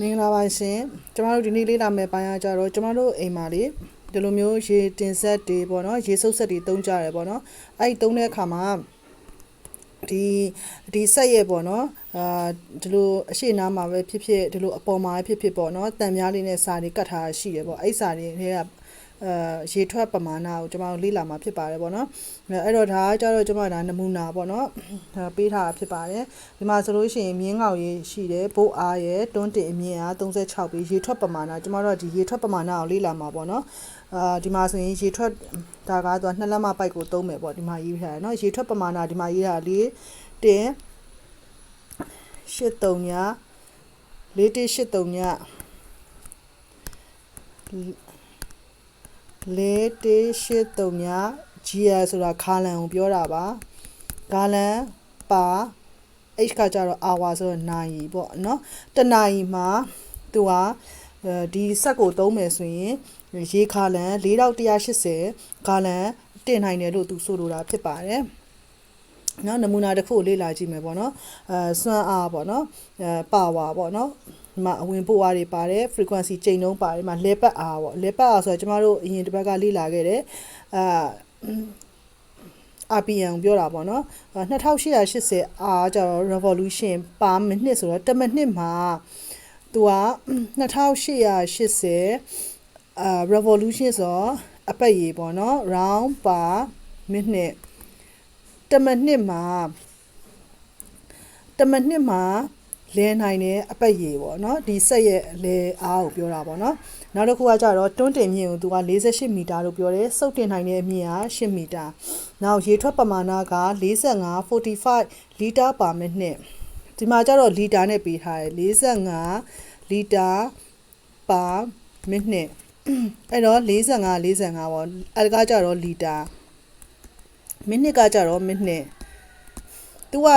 မင်္ဂလာပါရှင်ကျမတို့ဒီနေ့လေးလာမယ့်ပိုင်းကကြတော့ကျမတို့အိမ်မှာလေဒီလိုမျိုးရေတင်ဆက်တွေပေါ့နော်ရေဆုပ်ဆက်တွေတုံးကြတယ်ပေါ့နော်အဲ့ဒီတုံးတဲ့အခါမှာဒီဒီဆက်ရဲ့ပေါ့နော်အာဒီလိုအရှိနားမှာပဲဖြစ်ဖြစ်ဒီလိုအပေါ်မှာပဲဖြစ်ဖြစ်ပေါ့နော်တန်များလေးနဲ့စာတွေကတ်ထားတာရှိတယ်ပေါ့အဲ့စာတွေထဲက အဲရေထွက်ပမာဏကိုကျွန်မတို့လေ့လာမှာဖြစ်ပါတယ်ပေါ့နော်အဲ့တော့ဒါကကျတော့ကျွန်မဒါနမူနာပေါ့နော်ဒါပေးထားတာဖြစ်ပါတယ်ဒီမှာဆိုလို့ရှိရင်မြင်းငောင်ရေရှိတယ်ဘုတ်အားရယ်တွန်းတင်အမြင်အား36ပြီးရေထွက်ပမာဏကျွန်မတို့ကဒီရေထွက်ပမာဏကိုလေ့လာမှာပေါ့နော်အာဒီမှာဆိုရင်ရေထွက်ဒါကသူကနှစ်လက်မပိုက်ကိုသုံးမယ်ပေါ့ဒီမှာရေးထားတယ်နော်ရေထွက်ပမာဏဒီမှာရေးထားလေးတင်83ည4183ည လေးတေးရှစ်တုံများ GL ဆိုတာခါလန်ကိုပြောတာပါဂါလန်ပါ h ကကြတော့ hour ဆိုတော့နာရီပေါ့နော်တနာရီမှာသူကဒီစက်ကိုသုံးမယ်ဆိုရင်ရေခါလန်4180ဂါလန်တင်နိုင်တယ်လို့သူဆိုလိုတာဖြစ်ပါတယ်နော်နမူနာတစ်ခုလေ့လာကြည့်မယ်ပေါ့နော်အဲစွမ်းအားပေါ့နော်အဲပါဝါပေါ့နော် ဒီမှာအဝင်ပို့အားတွေပါတယ် frequency ချိန်နှုန်းပါတယ်ဒီမှာလဲပတ်အားပေါ့လဲပတ်အားဆိုတော့ကျမတို့အရင်တစ်ပတ်ကလေ့လာခဲ့တယ်အာ RPM ပြောတာပေါ့နော်2880 R ကျတော့ revolution per minute ဆိုတော့1 minute မှာသူက2880အာ revolution ဆိုတော့အပတ်ရေပေါ့နော် round per minute 1 minute မှာ1 minute မှာ လဲနိုင်တဲ့အပတ်ရေပေါ့နော်ဒီဆက်ရဲ့လဲအားကိုပြောတာပေါ့နော်နောက်တစ်ခုကကြတော့တွန်းတင်မြင့်ကိုသူက48မီတာလို့ပြောတယ်စုပ်တင်နိုင်တဲ့အမြင့်က8မီတာနောက်ရေထွက်ပမာဏက45 45လီတာပါမိနစ်ဒီမှာကျတော့လီတာနဲ့ပေးထားတယ်45လီတာပါမိနစ်အဲ့တော့45 45ပေါ့အဲ့ဒါကကြတော့လီတာမိနစ်ကကြတော့မိနစ်သူက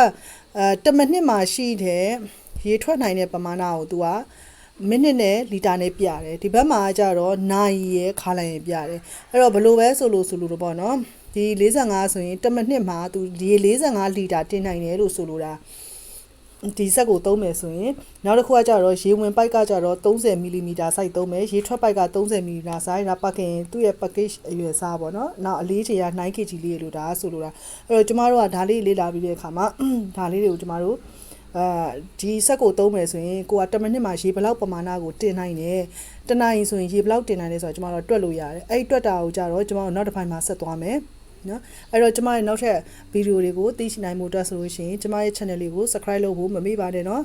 အဲတမိနစ်မှာရှိတဲ့ ရေထွက်နိုင်တဲ့ပမာဏကို तू ကမိနစ်နဲ့လီတာနဲ့ပြတယ်ဒီဘက်မှာကျတော့နိုင်ရယ်ခါလိုက်ရယ်ပြတယ်အဲ့တော့ဘလို့ပဲဆိုလို့ဆိုလို့တော့ပေါ့နော်ဒီ45ဆိုရင်တမိနစ်မှာ तू ဒီ45လီတာတင်နိုင်တယ်လို့ဆိုလိုတာဒီဆက်ကိုသုံးမယ်ဆိုရင်နောက်တစ်ခုကကြတော့ရေဝင်ပိုက်ကကြတော့30မီလီမီတာစိုက်သုံးမယ်ရေထွက်ပိုက်က30မီလီမီတာစိုက်ဒါပတ်ခင်သူ့ရဲ့ package အရွယ်စားပေါ့နော်နောက်အလေးချေက 9kg လေးလို့ဒါဆိုလိုတာအဲ့တော့ကျမတို့ကဒါလေးလေ့လာပြီးတဲ့အခါမှာဒါလေးတွေကိုကျမတို့ အာဒီဆက်ကိုသုံးမယ်ဆိုရင်ကိုက10မိနစ်မှာရေဘလောက်ပမာဏကိုတင်နိုင်တယ်တနင်္ဂနွေဆိုရင်ရေဘလောက်တင်နိုင်လဲဆိုတော့ကျမတို့တွက်လို့ရတယ်အဲ့ဒီတွက်တာကိုကြတော့ကျမတို့နောက်တစ်ပိုင်းမှာဆက်သွားမယ်နော်အဲ့တော့ကျမရဲ့နောက်ထပ်ဗီဒီယိုတွေကိုသိရှိနိုင်မှုအတွက်ဆိုလို့ရှိရင်ကျမရဲ့ channel လေးကို subscribe လုပ်ဖို့မမေ့ပါနဲ့နော်